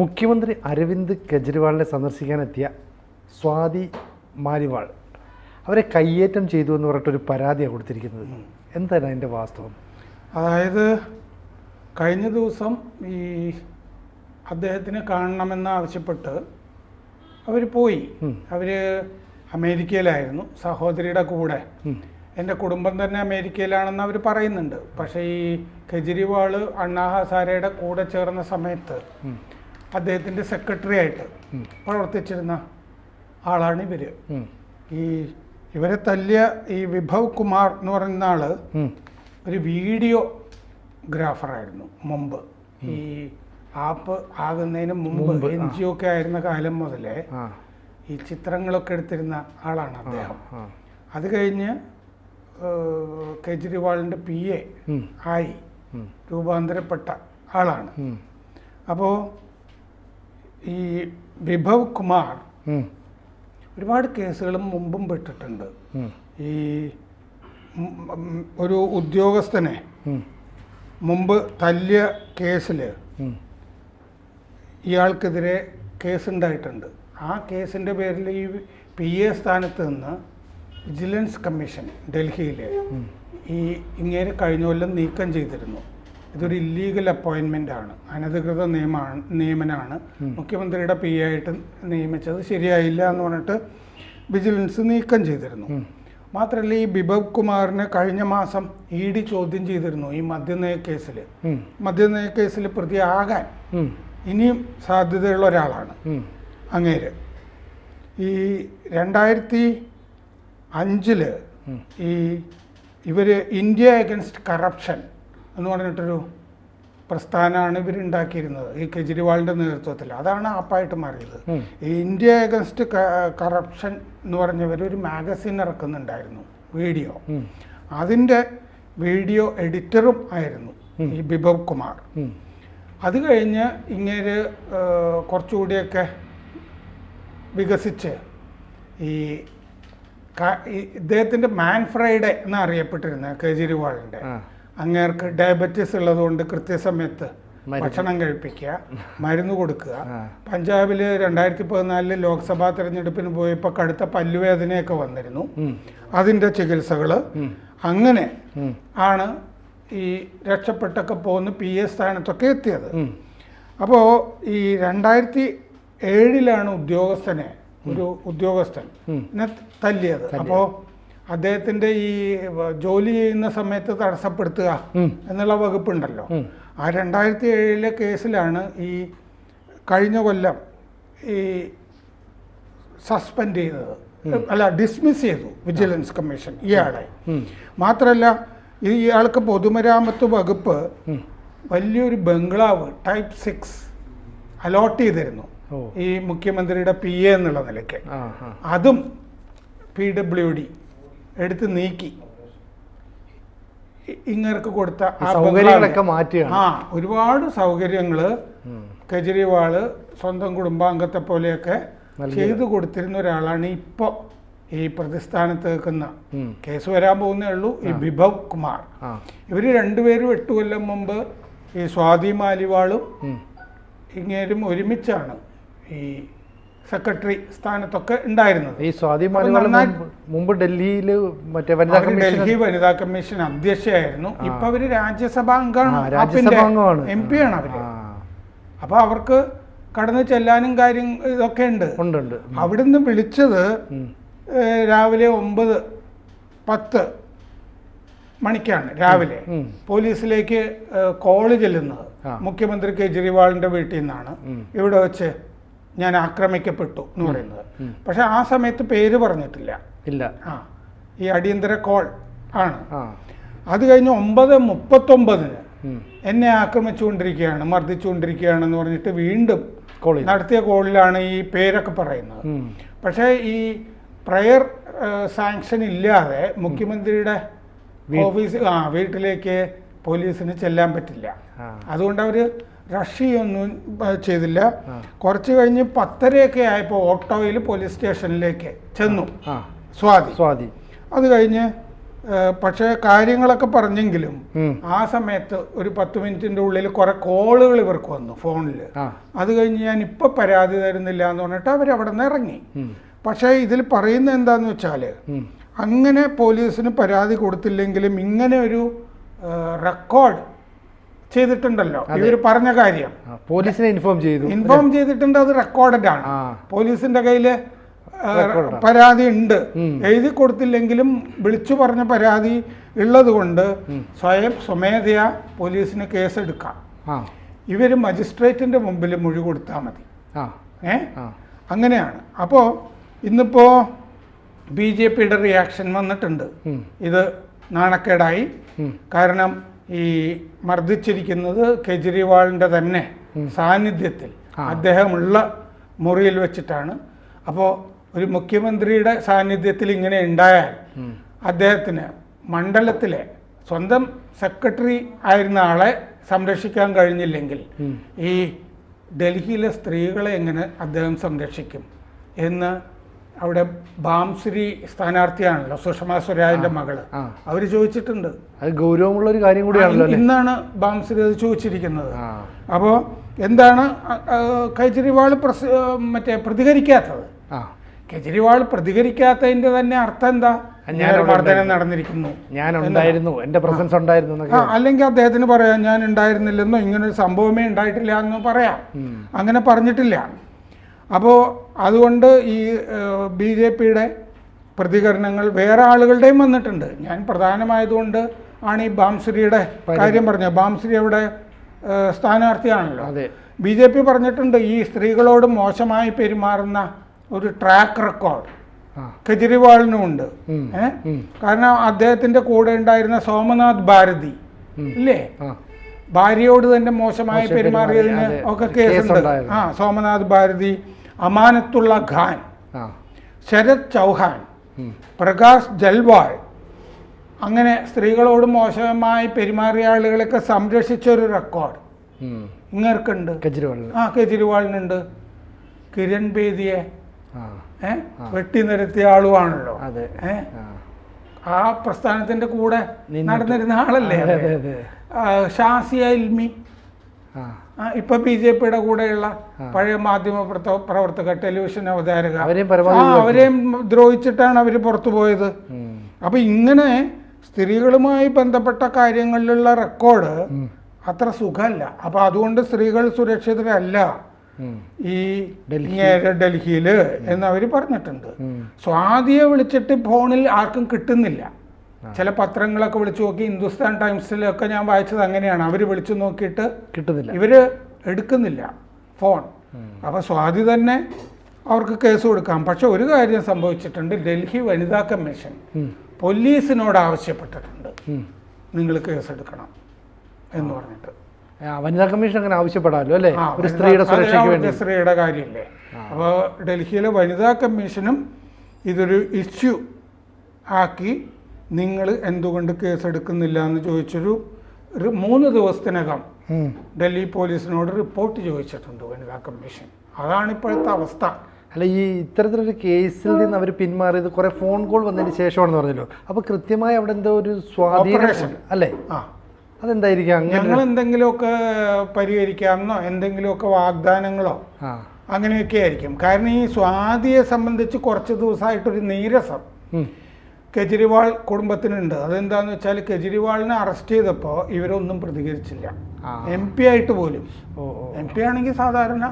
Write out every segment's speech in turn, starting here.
മുഖ്യമന്ത്രി അരവിന്ദ് കെജ്രിവാളിനെ സന്ദർശിക്കാനെത്തിയ സ്വാതി മാലിവാൾ അവരെ കയ്യേറ്റം ചെയ്തു എന്ന് പറഞ്ഞിട്ടൊരു പരാതിയാണ് കൊടുത്തിരിക്കുന്നത്. എന്താണ് അതിന്റെ വാസ്തവം? അതായത് കഴിഞ്ഞ ദിവസം ഈ അദ്ദേഹത്തിനെ കാണണമെന്ന് ആവശ്യപ്പെട്ട് അവർ പോയി. അവർ അമേരിക്കയിലായിരുന്നു സഹോദരിയുടെ കൂടെ. എന്റെ കുടുംബം തന്നെ അമേരിക്കയിലാണെന്ന് അവർ പറയുന്നുണ്ട്. പക്ഷേ ഈ കെജ്രിവാൾ അണ്ണാ ഹസാരയുടെ കൂടെ ചേർന്ന സമയത്ത്. അദ്ദേഹത്തിന്റെ സെക്രട്ടറി ആയിട്ട് പ്രവർത്തിച്ചിരുന്ന ആളാണ് ഇവർ. ഈ ഇവരെ തല്ലിയ ഈ വിഭവ് കുമാർ എന്ന് പറയുന്ന ആൾ ഒരു വീഡിയോ ഗ്രാഫറായിരുന്നു മുമ്പ്. ഈ ആപ്പ് ആകുന്നതിന് മുമ്പ് എൻ ജി ഒക്കെ ആയിരുന്ന കാലം മുതലേ ഈ ചിത്രങ്ങളൊക്കെ എടുത്തിരുന്ന ആളാണ് അദ്ദേഹം. അത് കഴിഞ്ഞ് കേജ്രിവാളിന്റെ കെജ്രിവാളിന്റെ പി എ ആയി. രൂപാന്തരപ്പെട്ട ആളാണ്. അപ്പോൾ ഈ വിഭവ് കുമാർ ഒരുപാട് കേസുകളും മുമ്പും പെട്ടിട്ടുണ്ട്. ഈ ഒരു ഉദ്യോഗസ്ഥനെ. മുമ്പ് തല്ലിയ കേസിൽ. ഇയാൾക്കെതിരെ കേസുണ്ടായിട്ടുണ്ട്. ആ കേസിന്റെ പേരിൽ ഈ പി എ സ്ഥാനത്ത് നിന്ന് വിജിലൻസ് കമ്മീഷൻ ഡൽഹിയിൽ ഈ ഇങ്ങനെ കഴിഞ്ഞ കൊല്ലം നീക്കം ചെയ്തിരുന്നു. ഇതൊരു ഇല്ലീഗൽ അപ്പോയിൻമെന്റ് ആണ്. അനധികൃത നിയമമാണ് നിയമനാണ്. മുഖ്യമന്ത്രിയുടെ പി ആയിട്ട് നിയമിച്ചത് ശരിയായില്ല എന്ന് പറഞ്ഞിട്ട് വിജിലൻസ് നീക്കം ചെയ്തിരുന്നു. മാത്രമല്ല ഈ ബിബവ് കുമാറിനെ കഴിഞ്ഞ മാസം ഇ ഡി ചോദ്യം ചെയ്തിരുന്നു ഈ മദ്യനയ കേസിൽ. മദ്യനയ കേസിൽ പ്രതിയാകാൻ. ഇനിയും സാധ്യതയുള്ള ഒരാളാണ്. അങ്ങേര്. ഈ രണ്ടായിരത്തി അഞ്ചിൽ ഈ ഇവർ ഇന്ത്യ അഗൻസ്റ്റ് കറപ്ഷൻ എന്ന് പറഞ്ഞിട്ടൊരു പ്രസ്ഥാനമാണ് ഇവരുണ്ടാക്കിയിരുന്നത്. ഈ കെജ്രിവാളിന്റെ നേതൃത്വത്തിൽ. അതാണ് ആപ്പായിട്ട് മാറിയത്. ഇന്ത്യ അഗൻസ്റ്റ് കറപ്ഷൻ എന്ന് പറഞ്ഞവർ ഒരു മാഗസിൻ ഇറക്കുന്നുണ്ടായിരുന്നു. വീഡിയോ. അതിന്റെ അതിന്റെ വീഡിയോ എഡിറ്ററും ആയിരുന്നു ഈ ബിഭവ് കുമാർ. അത് കഴിഞ്ഞ് ഇങ്ങനെ കുറച്ചുകൂടിയൊക്കെ വികസിച്ച് ഈ ഇദ്ദേഹത്തിന്റെ മാൻ ഫ്രൈഡേ എന്നറിയപ്പെട്ടിരുന്ന കേജ്രിവാളിന്റെ. അങ്ങേർക്ക് ഡയബറ്റീസ് ഉള്ളതുകൊണ്ട് കൃത്യസമയത്ത്. ഭക്ഷണം കഴിപ്പിക്കുക മരുന്ന് കൊടുക്കുക. പഞ്ചാബിൽ രണ്ടായിരത്തി പതിനാലിൽ ലോക്സഭാ തെരഞ്ഞെടുപ്പിന് പോയപ്പോൾ കടുത്ത പല്ലുവേദനയൊക്കെ വന്നിരുന്നു. അതിന്റെ അതിന്റെ ചികിത്സകൾ അങ്ങനെ ആണ് ഈ രക്ഷപ്പെട്ടൊക്കെ പോകുന്ന പി എ സ്ഥാനത്തൊക്കെ എത്തിയത്. അപ്പോൾ ഈ രണ്ടായിരത്തി ഏഴിലാണ് ഉദ്യോഗസ്ഥനെ ഒരു ഉദ്യോഗസ്ഥൻ തല്ലിയത്. അപ്പോൾ അദ്ദേഹത്തിന്റെ ഈ ജോലി ചെയ്യുന്ന സമയത്ത് തടസ്സപ്പെടുത്തുക എന്നുള്ള വകുപ്പുണ്ടല്ലോ. ആ രണ്ടായിരത്തി ഏഴിലെ കേസിലാണ് ഈ കഴിഞ്ഞ കൊല്ലം ഈ സസ്പെൻഡ് ചെയ്തത്. അല്ല ഡിസ്മിസ് ചെയ്തു വിജിലൻസ് കമ്മീഷൻ ഇയാളെ. മാത്രമല്ല ഇയാൾക്ക് പൊതുമരാമത്ത് വകുപ്പ് വലിയൊരു ബംഗ്ലാവ് ടൈപ്പ് സിക്സ് അലോട്ട് ചെയ്തിരുന്നു. ഈ മുഖ്യമന്ത്രിയുടെ പി എ എന്നുള്ള നിലയ്ക്ക്. അതും പി ഡബ്ല്യു ഡി എടുത്ത് നീക്കി. ഇങ്ങർക്ക് കൊടുത്ത ആ സൗകര്യങ്ങളൊക്കെ മാറ്റി ആ ഒരുപാട് സൗകര്യങ്ങൾ ഉം. കെജ്രിവാൾ സ്വന്തം കുടുംബാംഗത്തെ പോലെയൊക്കെ. ചെയ്തു കൊടുത്തിരുന്ന ഒരാളാണ് ഇപ്പോൾ ഈ പ്രതിസ്ഥാനത്ത് നിൽക്കുന്ന കേസ് വരാൻ പോകുന്നേ ഉള്ളൂ. ഈ ബിഭവ് കുമാർ. ഇവർ ഇവർ രണ്ടുപേരും എട്ട് കൊല്ലം മുമ്പ് ഈ സ്വാതി മാലിവാളും. ഇങ്ങേരും ഒരുമിച്ചാണ് ഈ സെക്രട്ടറി സ്ഥാനത്തൊക്കെ ഉണ്ടായിരുന്നത്. ഈ സ്വാതി മുമ്പ് ഡൽഹിയിൽ മറ്റേ വനിതാ ഡൽഹി വനിതാ കമ്മീഷൻ അധ്യക്ഷയായിരുന്നു. ഇപ്പൊ അവർ രാജ്യസഭാ അംഗമാണ്. എം പി ആണ് അവർ. അപ്പൊ അവർക്ക് കടന്നു ചെല്ലാനും കാര്യം ഇതൊക്കെ ഉണ്ട്. അവിടുന്ന് വിളിച്ചത് രാവിലെ ഒമ്പത് പത്ത് മണിക്കാണ് രാവിലെ. പോലീസിലേക്ക് കോൾ ചെല്ലുന്നത്. മുഖ്യമന്ത്രി കെജ്രിവാളിന്റെ വീട്ടിൽ നിന്നാണ്. ഇവിടെ വെച്ച് ഞാൻ ആക്രമിക്കപ്പെട്ടു എന്ന് പറയുന്നത്. പക്ഷെ ആ സമയത്ത് പേര് പറഞ്ഞിട്ടില്ല. ഇല്ല. ആ ഈ അടിയന്തര കോൾ ആണ്. അത് കഴിഞ്ഞ് ഒമ്പത് മുപ്പത്തൊമ്പതിന് എന്നെ ആക്രമിച്ചുകൊണ്ടിരിക്കുകയാണ് മർദ്ദിച്ചുകൊണ്ടിരിക്കുകയാണെന്ന് പറഞ്ഞിട്ട് വീണ്ടും. നടത്തിയ കോളിലാണ് ഈ പേരൊക്കെ പറയുന്നത്. പക്ഷേ ഈ പ്രയർ സാങ്ഷൻ ഇല്ലാതെ മുഖ്യമന്ത്രിയുടെ ഓഫീസ് ആ വീട്ടിലേക്ക് പോലീസിന് ചെല്ലാൻ പറ്റില്ല. അതുകൊണ്ട് അവർ റഷ് ചെയ്യൊന്നും ആ, ചെയ്തില്ല. കുറച്ച് കഴിഞ്ഞ് പത്തരയൊക്കെ ആയപ്പോൾ ഓട്ടോയിൽ പോലീസ് സ്റ്റേഷനിലേക്ക് ചെന്നു. സ്വാതി. സ്വാതി. അത് കഴിഞ്ഞ് പക്ഷെ കാര്യങ്ങളൊക്കെ പറഞ്ഞെങ്കിലും ആ സമയത്ത് ഒരു പത്ത് മിനിറ്റിന്റെ ഉള്ളിൽ കുറെ കോളുകൾ ഇവർക്ക് വന്നു ഫോണിൽ. അത് കഴിഞ്ഞ് ഞാൻ ഇപ്പൊ പരാതി തരുന്നില്ല എന്ന് പറഞ്ഞിട്ട് അവർ അവിടെ നിന്ന് ഇറങ്ങി. പക്ഷേ ഇതിൽ പറയുന്ന എന്താന്ന് വെച്ചാൽ അങ്ങനെ പോലീസിന് പരാതി കൊടുത്തില്ലെങ്കിലും ഇങ്ങനെ ഒരു റെക്കോർഡ് ചെയ്തിട്ടുണ്ടല്ലോ. ഇവർ പറഞ്ഞ കാര്യം. പോലീസിനെ ഇൻഫോം ചെയ്തു. ഇൻഫോം ചെയ്തിട്ടുണ്ട് അത് റെക്കോർഡഡ് ആണ്. പോലീസിന്റെ കയ്യിൽ പരാതി ഉണ്ട്. എഴുതി കൊടുത്തില്ലെങ്കിലും വിളിച്ചു പറഞ്ഞ പരാതി ഉള്ളത് കൊണ്ട് സ്വയം സ്വമേധയാ പോലീസിന് കേസെടുക്കാം. എടുക്കാം ഇവർ മജിസ്ട്രേറ്റിന്റെ മുമ്പിൽ മൊഴി കൊടുത്താൽ മതി. ഏ? അങ്ങനെയാണ്. അപ്പോൾ ഇന്നിപ്പോൾ ബി ജെ പിയുടെ റിയാക്ഷൻ വന്നിട്ടുണ്ട്. ഇത് നാണക്കേടായി. കാരണം ഈ മർദ്ദിച്ചിരിക്കുന്നത് കെജ്രിവാളിന്റെ തന്നെ സാന്നിധ്യത്തിൽ അദ്ദേഹമുള്ള മുറിയിൽ വെച്ചിട്ടാണ്. അപ്പോൾ ഒരു മുഖ്യമന്ത്രിയുടെ സാന്നിധ്യത്തിൽ ഇങ്ങനെ ഉണ്ടായാൽ അദ്ദേഹത്തിന് മണ്ഡലത്തിലെ സ്വന്തം സെക്രട്ടറി ആയിരുന്ന ആളെ സംരക്ഷിക്കാൻ കഴിഞ്ഞില്ലെങ്കിൽ ഈ ഡൽഹിയിലെ സ്ത്രീകളെ എങ്ങനെ അദ്ദേഹം സംരക്ഷിക്കും എന്ന് അവിടെ ബാംശ്രീ സ്ഥാനാർത്ഥിയാണല്ലോ സുഷമ സ്വരാജിന്റെ മകൾ. അവർ ചോദിച്ചിട്ടുണ്ട്. അത് ഗൗരവമുള്ള ഒരു കാര്യം കൂടിയാണല്ലോ ഇന്നാണ് ബാംശ്രീ അത് ചോദിച്ചിരിക്കുന്നത്. അപ്പോ അപ്പോൾ എന്താണ് കെജ്രിവാൾ പ്രസ് മറ്റേ പ്രതികരിക്കാത്തത്? കെജ്രിവാൾ പ്രതികരിക്കാത്തതിന്റെ തന്നെ അർത്ഥം എന്താ? മർദ്ദനം നടന്നിരിക്കുന്നു. ഞാൻ ഉണ്ടായിരുന്നു എന്റെ പ്രസൻസ് ഉണ്ടായിരുന്നു അല്ലെങ്കിൽ അദ്ദേഹത്തിന് പറയാം ഞാൻ ഉണ്ടായിരുന്നില്ലെന്നോ ഇങ്ങനൊരു സംഭവമേ ഉണ്ടായിട്ടില്ല എന്നോ പറയാം. അങ്ങനെ പറഞ്ഞിട്ടില്ല. അപ്പോൾ അതുകൊണ്ട് ഈ ബി ജെ പിയുടെ പ്രതികരണങ്ങൾ വേറെ ആളുകളുടെയും വന്നിട്ടുണ്ട്. ഞാൻ പ്രധാനമായതുകൊണ്ട് ആണ് ഈ ബാംശ്രീയുടെ കാര്യം പറഞ്ഞത്. ബാംശ്രീ അവിടെ സ്ഥാനാർത്ഥിയാണല്ലോ. അതെ. ബി ജെ പി പറഞ്ഞിട്ടുണ്ട് ഈ സ്ത്രീകളോട് മോശമായി പെരുമാറുന്ന ഒരു ട്രാക്ക് റെക്കോർഡ് കെജ്രിവാളിനും ഉണ്ട്. ഏ? കാരണം അദ്ദേഹത്തിന്റെ കൂടെ ഉണ്ടായിരുന്ന സോമനാഥ് ഭാരതി. ഇല്ലേ? ഭാര്യയോട് തന്നെ മോശമായി മോശം പെരുമാറിയതിന് ഒക്കെ കേസ് കേസുണ്ട് ആ സോമനാഥ് ഭാരതി അമാനത്തുള്ള ഖാൻ ശരത് ചൗഹാൻ പ്രകാശ് ജൽവാൾ അങ്ങനെ സ്ത്രീകളോട് മോശമായി പെരുമാറിയ ആളുകളൊക്കെ സംരക്ഷിച്ച ഒരു റെക്കോർഡ്. ഇങ്ങർക്കുണ്ട്. കെജ്രിവാളിന്. ആ കെജ്രിവാളിനുണ്ട്. കിരൺ ബേദിയെ വെട്ടി നിരത്തിയ ആളുമാണല്ലോ അതെ. ആ. പ്രസ്ഥാനത്തിന്റെ കൂടെ നടന്നിരുന്ന ആളല്ലേ ഷാസിയ ഇൽമി. ഇപ്പൊ ബി ജെ പിയുടെ കൂടെയുള്ള പഴയ മാധ്യമ പ്രവർത്തകർ പ്രവർത്തക ടെലിവിഷൻ അവതാരക. അവരെയും ദ്രോഹിച്ചിട്ടാണ് അവർ പുറത്തു പോയത്. അപ്പൊ ഇങ്ങനെ സ്ത്രീകളുമായി ബന്ധപ്പെട്ട കാര്യങ്ങളിലുള്ള റെക്കോർഡ് അത്ര സുഖമല്ല. അപ്പൊ അതുകൊണ്ട് സ്ത്രീകൾ സുരക്ഷിതരല്ല. ഈ ഡൽഹിയിൽ എന്ന് അവർ പറഞ്ഞിട്ടുണ്ട്. സ്വാതിയെ വിളിച്ചിട്ട് ഫോണിൽ ആർക്കും കിട്ടുന്നില്ല. ചില പത്രങ്ങളൊക്കെ വിളിച്ചു നോക്കി ഹിന്ദുസ്ഥാൻ ടൈംസിലൊക്കെ ഞാൻ വായിച്ചത് അങ്ങനെയാണ്. അവർ വിളിച്ചു നോക്കിയിട്ട് കിട്ടുന്നില്ല. ഇവർ എടുക്കുന്നില്ല ഫോൺ. അപ്പൊ സ്വാതി തന്നെ അവർക്ക് കേസ് കൊടുക്കാം. പക്ഷെ ഒരു കാര്യം സംഭവിച്ചിട്ടുണ്ട്. ഡൽഹി വനിതാ കമ്മീഷൻ പോലീസിനോട് ആവശ്യപ്പെട്ടിട്ടുണ്ട്. നിങ്ങൾ നിങ്ങൾ കേസെടുക്കണം എന്ന് പറഞ്ഞിട്ട്. വനിതാ കമ്മീഷൻ അങ്ങനെ ആവശ്യപ്പെടാമല്ലോ അല്ലേ? ഒരു സ്ത്രീയുടെ സുരക്ഷയ്ക്ക് വേണ്ടി. സ്ത്രീയുടെ കാര്യമില്ലേ? അപ്പോൾ ഡൽഹിയിലെ വനിതാ കമ്മീഷനും ഇതൊരു ഇഷ്യൂ ആക്കി നിങ്ങൾ എന്തുകൊണ്ട് കേസെടുക്കുന്നില്ല എന്ന് ചോദിച്ചൊരു ഒരു മൂന്ന് ദിവസത്തിനകം ഡൽഹി പോലീസിനോട് റിപ്പോർട്ട് ചോദിച്ചിട്ടുണ്ട് വനിതാ കമ്മീഷൻ. അതാണ് ഇപ്പോഴത്തെ അവസ്ഥ. അല്ല ഈ ഇത്തരത്തിലൊരു കേസിൽ നിന്ന് അവർ പിന്മാറിയത് കുറെ ഫോൺ കോൾ വന്നതിന് ശേഷമാണെന്ന് പറഞ്ഞല്ലോ. അപ്പൊ കൃത്യമായി അവിടെ എന്തോ ഒരു സ്വാധീനം അല്ലേ? ആ. അതെന്തായിരിക്കും ഞങ്ങൾ എന്തെങ്കിലുമൊക്കെ പരിഹരിക്കാമെന്നോ എന്തെങ്കിലുമൊക്കെ വാഗ്ദാനങ്ങളോ അങ്ങനെയൊക്കെ ആയിരിക്കും കാരണം ഈ സ്വാതിയെ സംബന്ധിച്ച് കുറച്ച് ദിവസമായിട്ടൊരു നീരസം. കെജ്രിവാൾ കുടുംബത്തിനുണ്ട്. അതെന്താന്ന് വെച്ചാൽ കെജ്രിവാളിനെ അറസ്റ്റ് ചെയ്തപ്പോൾ ഇവരൊന്നും പ്രതികരിച്ചില്ല. എം പി ആയിട്ട് പോലും. എം പി ആണെങ്കിൽ സാധാരണ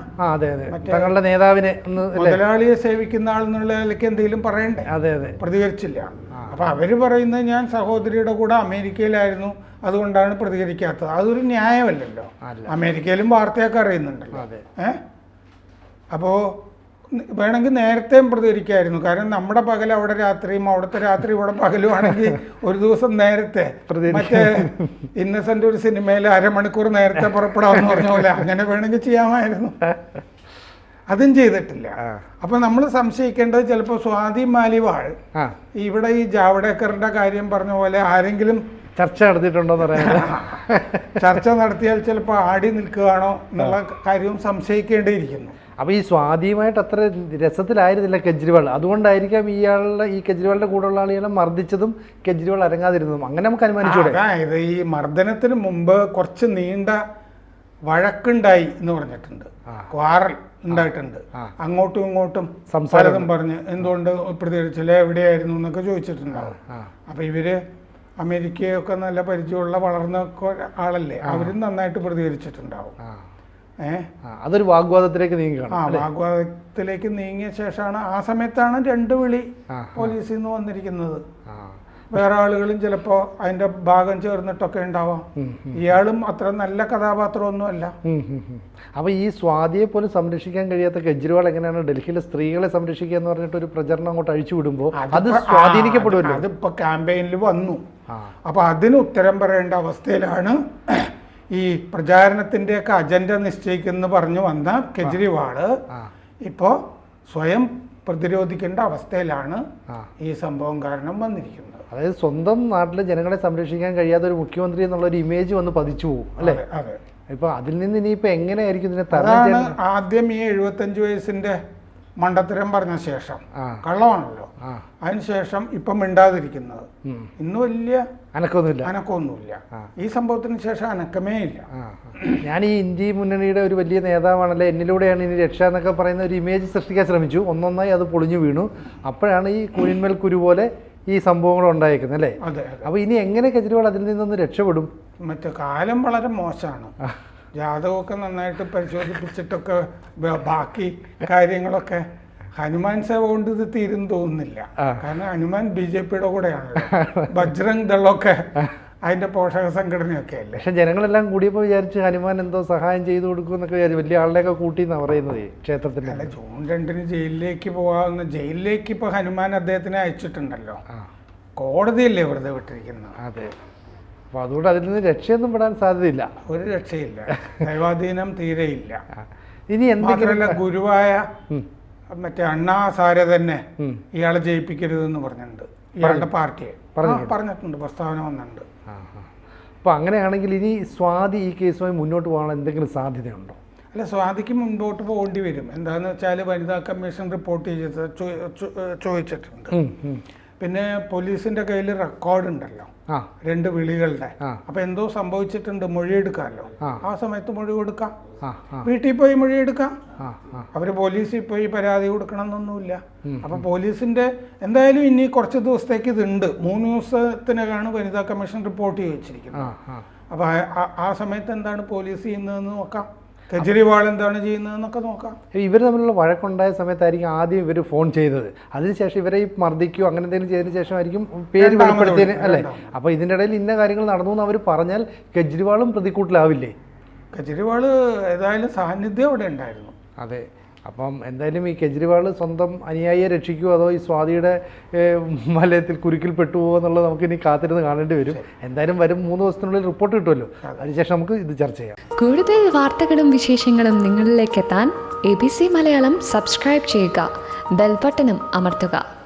തങ്ങളുടെ നേതാവിനെ മുതലാളിയെ സേവിക്കുന്ന ആൾ എന്നുള്ള നിലയ്ക്ക് എന്തെങ്കിലും പറയണ്ടേ? അതെ അതെ. പ്രതികരിച്ചില്ല. അപ്പൊ അവർ പറയുന്നത് ഞാൻ സഹോദരിയുടെ കൂടെ അമേരിക്കയിലായിരുന്നു. അതുകൊണ്ടാണ് പ്രതികരിക്കാത്തത്. അതൊരു ന്യായമല്ലല്ലോ. അമേരിക്കയിലും വാർത്തയൊക്കെ അറിയുന്നുണ്ടല്ലോ. ഏഹ് അപ്പോ വേണമെങ്കിൽ നേരത്തെയും പ്രതികരിക്കായിരുന്നു. കാരണം നമ്മുടെ പകൽ അവിടെ രാത്രിയും അവിടുത്തെ രാത്രി ഇവിടെ പകലും ആണെങ്കിൽ ഒരു ദിവസം നേരത്തെ. മറ്റേ ഇന്നസെന്റ് ഒരു സിനിമയിൽ അരമണിക്കൂർ നേരത്തെ പുറപ്പെടാമെന്ന് പറഞ്ഞ പോലെ അങ്ങനെ വേണമെങ്കിൽ ചെയ്യാമായിരുന്നു. അതും ചെയ്തിട്ടില്ല. അപ്പൊ നമ്മൾ സംശയിക്കേണ്ടത് ചിലപ്പോൾ സ്വാതി മാലിവാൾ ഇവിടെ ഈ ജാവ്ഡേക്കറിന്റെ കാര്യം പറഞ്ഞ പോലെ ആരെങ്കിലും ചർച്ച നടത്തിയിട്ടുണ്ടോ പറയാൻ. ചർച്ച നടത്തിയാൽ ചിലപ്പോൾ ആടി നിൽക്കുകയാണോ എന്നുള്ള കാര്യവും സംശയിക്കേണ്ടിയിരിക്കുന്നു. അപ്പോൾ ഈ സ്വാധീനമായിട്ട് അത്ര രസത്തിലായിരുന്നില്ല കെജ്രിവാൾ. അതുകൊണ്ടായിരിക്കാം ഇയാളുടെ ഈ കെജ്രിവാളിന്റെ കൂടെയുള്ള ആളുകളെ മർദ്ദിച്ചതും കെജ്രിവാൾ അരങ്ങാതിരുന്നതും. അങ്ങനെ നമുക്ക് അനുമാനിച്ചൂടെ? അതായത് ഈ മർദ്ദനത്തിന് മുമ്പ് കുറച്ച് നീണ്ട വഴക്കുണ്ടായി എന്ന് പറഞ്ഞിട്ടുണ്ട്. ക്വാറൽ ഉണ്ടായിട്ടുണ്ട്. അങ്ങോട്ടും ഇങ്ങോട്ടും സംസാരം പറഞ്ഞ് എന്തുകൊണ്ട് പ്രതികരിച്ചില്ല എവിടെയായിരുന്നു എന്നൊക്കെ ചോദിച്ചിട്ടുണ്ടാവും. അപ്പം ഇവർ അമേരിക്കയൊക്കെ നല്ല പരിചയമുള്ള വളർന്ന ആളല്ലേ അവരും നന്നായിട്ട് പ്രതികരിച്ചിട്ടുണ്ടാവും. അതൊരു വാഗ്വാദത്തിലേക്ക് നീങ്ങി ആ വാഗ്വാദത്തിലേക്ക് നീങ്ങിയ ശേഷമാണ് ആ സമയത്താണ് രണ്ട് വിളി പോലീസിൽ നിന്ന് വന്നിരിക്കുന്നത്. വേറെ ആളുകളും ചിലപ്പോ അതിന്റെ ഭാഗം ചേർന്നിട്ടൊക്കെ ഉണ്ടാവാം. ഇയാളും അത്ര നല്ല കഥാപാത്രമൊന്നുമല്ല. അപ്പൊ ഈ സ്വാതിയെ പോലും സംരക്ഷിക്കാൻ കഴിയാത്ത കെജ്രിവാൾ എങ്ങനെയാണ് ഡൽഹിയിലെ സ്ത്രീകളെ സംരക്ഷിക്കുക എന്ന് പറഞ്ഞിട്ട് ഒരു പ്രചരണം അങ്ങോട്ട് അഴിച്ചു വിടുമ്പോൾ അത് സ്വാധീനിക്കപ്പെടുവല്ലോ സ്വാധീനിക്കപ്പെടുമല്ലോ? അതിപ്പോ ക്യാമ്പയിനിൽ വന്നു. അപ്പൊ അതിന് ഉത്തരം പറയേണ്ട അവസ്ഥയിലാണ് ഈ പ്രചാരണത്തിന്റെയൊക്കെ അജണ്ട നിശ്ചയിക്കുന്നു പറഞ്ഞു വന്ന കെജ്രിവാൾ ഇപ്പോ സ്വയം പ്രതിരോധിക്കേണ്ട അവസ്ഥയിലാണ് ഈ സംഭവം കാരണം വന്നിരിക്കുന്നത്. അതായത് സ്വന്തം നാട്ടിലെ ജനങ്ങളെ സംരക്ഷിക്കാൻ കഴിയാത്ത ഒരു മുഖ്യമന്ത്രി എന്നുള്ള ഒരു ഇമേജ് വന്ന് പതിച്ചു പോകും അല്ലേ? അതെ, ഇപ്പൊ അതിൽ നിന്ന് ഇനിയിപ്പോ എങ്ങനെയായിരിക്കും ഇതിനെ അതാണ് ആദ്യം ഈ എഴുപത്തഞ്ച് വയസ്സിന്റെ മണ്ടത്തരം പറഞ്ഞ ശേഷം. കള്ളമാണല്ലോ. അതിനുശേഷം ഇപ്പം മിണ്ടാതിരിക്കുന്നത്. ഇന്ന് വലിയ അനക്കൊന്നുമില്ല അനക്കമൊന്നുമില്ല. ഈ സംഭവത്തിന് ശേഷം അനക്കമേ ഇല്ല. ഞാൻ ഈ ഇന്ത്യ മുന്നണിയുടെ ഒരു വലിയ നേതാവാണല്ലേ എന്നിലൂടെയാണ് ഇനി രക്ഷ എന്നൊക്കെ പറയുന്ന ഒരു ഇമേജ് സൃഷ്ടിക്കാൻ ശ്രമിച്ചു. ഒന്നൊന്നായി അത് പൊളിഞ്ഞു വീണു. അപ്പോഴാണ് ഈ കുഴിന്മേൽ കുരു പോലെ ഈ സംഭവങ്ങൾ ഉണ്ടായേക്കുന്നത് അല്ലേ? അപ്പോൾ ഇനി എങ്ങനെ കെജ്രിവാൾ അതിൽ നിന്നൊന്ന് രക്ഷപ്പെടും? മറ്റേ കാലം വളരെ മോശമാണ്. ജാതകമൊക്കെ നന്നായിട്ട് പരിശോധിപ്പിച്ചിട്ടൊക്കെ ബാക്കി കാര്യങ്ങളൊക്കെ ഹനുമാൻ സേവ കൊണ്ട് ഇത് തീരും തോന്നുന്നില്ല. കാരണം ഹനുമാൻ ബി ജെ പിയുടെ കൂടെയാണല്ലോ ബജ്രംഗ് ദളൊക്കെ അതിന്റെ പോഷക സംഘടനയൊക്കെ അല്ലേ? പക്ഷെ ജനങ്ങളെല്ലാം കൂടിയപ്പോൾ വിചാരിച്ച് ഹനുമാൻ എന്തോ സഹായം ചെയ്തു കൊടുക്കും എന്നൊക്കെ വിചാരിച്ചു. വലിയ ആളുടെയൊക്കെ കൂട്ടി എന്നാണ് പറയുന്നത് ക്ഷേത്രത്തിൽ അല്ല ജൂൺ രണ്ടിന് ജയിലിലേക്ക് പോകാവുന്ന ജയിലിലേക്ക് ഇപ്പൊ ഹനുമാൻ അദ്ദേഹത്തിനെ അയച്ചിട്ടുണ്ടല്ലോ. കോടതിയല്ലേ വെറുതെ വിട്ടിരിക്കുന്നത്? അതെ. അപ്പോൾ അതുകൊണ്ട് അതിൽ നിന്ന് രക്ഷയൊന്നും പെടാൻ സാധ്യതയില്ല. ഒരു രക്ഷയില്ല. ദൈവാധീനം തീരെയില്ല. ഇനി എന്തെങ്കിലും ഗുരുവായ മറ്റേ അണ്ണാ സാരെ തന്നെ. ഇയാളെ ജയിപ്പിക്കരുതെന്ന് പറഞ്ഞിട്ടുണ്ട്. ഇയാളുടെ പാർട്ടിയെ. പറഞ്ഞിട്ടുണ്ട്. പ്രസ്താവന വന്നിട്ടുണ്ട്. അപ്പോൾ അങ്ങനെയാണെങ്കിൽ ഇനി സ്വാതി ഈ കേസുമായി മുന്നോട്ട് പോകാൻ എന്തെങ്കിലും സാധ്യതയുണ്ടോ? അല്ല സ്വാതിക്ക് മുൻപോട്ട് പോകേണ്ടി വരും. എന്താന്ന് വെച്ചാൽ വനിതാ കമ്മീഷൻ റിപ്പോർട്ട് ചെയ്ത് ചോദിച്ചിട്ടുണ്ട്. പിന്നെ പോലീസിന്റെ കയ്യിൽ റെക്കോർഡ് ഉണ്ടല്ലോ. രണ്ട് വിളികളുടെ. അപ്പൊ എന്തോ സംഭവിച്ചിട്ടുണ്ട് മൊഴിയെടുക്കാമല്ലോ. ആ. ആ സമയത്ത് മൊഴി കൊടുക്കാം. വീട്ടിൽ പോയി മൊഴിയെടുക്കാം അവർ പോലീസിൽ പോയി പരാതി കൊടുക്കണം എന്നൊന്നുമില്ല അപ്പൊ പോലീസിന്റെ എന്തായാലും ഇനി കുറച്ച് ദിവസത്തേക്ക് ഇതുണ്ട്. മൂന്ന് ദിവസത്തിനകാണ് വനിതാ കമ്മീഷൻ റിപ്പോർട്ട് ചെയ്ത് വെച്ചിരിക്കുന്നത്. അപ്പൊ ആ സമയത്ത് എന്താണ് പോലീസ് ചെയ്യുന്നതെന്ന് നോക്കാം. കെജ്രിവാൾ എന്താണ് ചെയ്യുന്നതെന്നൊക്കെ നോക്കാം. ഇവർ തമ്മിലുള്ള വഴക്കുണ്ടായ സമയത്തായിരിക്കും ആദ്യം ഇവർ ഫോൺ ചെയ്തത്. അതിനുശേഷം ഇവരെ ഈ മർദ്ദിക്കുകയോ അങ്ങനെ എന്തെങ്കിലും ചെയ്തതിന് ശേഷമായിരിക്കും പേര് വെളിപ്പെടുത്തിയതിന് അല്ലേ. അപ്പോൾ ഇതിന്റെ ഇടയിൽ ഇന്ന കാര്യങ്ങൾ നടന്നു എന്ന് അവർ പറഞ്ഞാൽ കെജ്രിവാളും പ്രതിക്കൂട്ടിലാവില്ലേ? കെജ്രിവാൾ ഏതായാലും സാന്നിധ്യം അവിടെ ഉണ്ടായിരുന്നു. അതെ. അപ്പം എന്തായാലും ഈ കെജ്രിവാൾ സ്വന്തം അനുയായിയെ രക്ഷിക്കുമോ അതോ ഈ സ്വാതിയുടെ മലയത്തിൽ വലയത്തിൽ കുരുക്കിൽ പെട്ടുപോകുമോ എന്നുള്ളത് നമുക്ക് ഇനി കാത്തിരുന്ന് കാണേണ്ടി വരും. എന്തായാലും വരും മൂന്ന് ദിവസത്തിനുള്ളിൽ റിപ്പോർട്ട് കിട്ടുമല്ലോ. അതിനുശേഷം നമുക്ക് ഇത് ചർച്ച ചെയ്യാം. കൂടുതൽ വാർത്തകളും വിശേഷങ്ങളും നിങ്ങളിലേക്ക് എത്താൻ A B C Malayalam subscribe ചെയ്യുക. ബെൽബട്ടനും അമർത്തുക.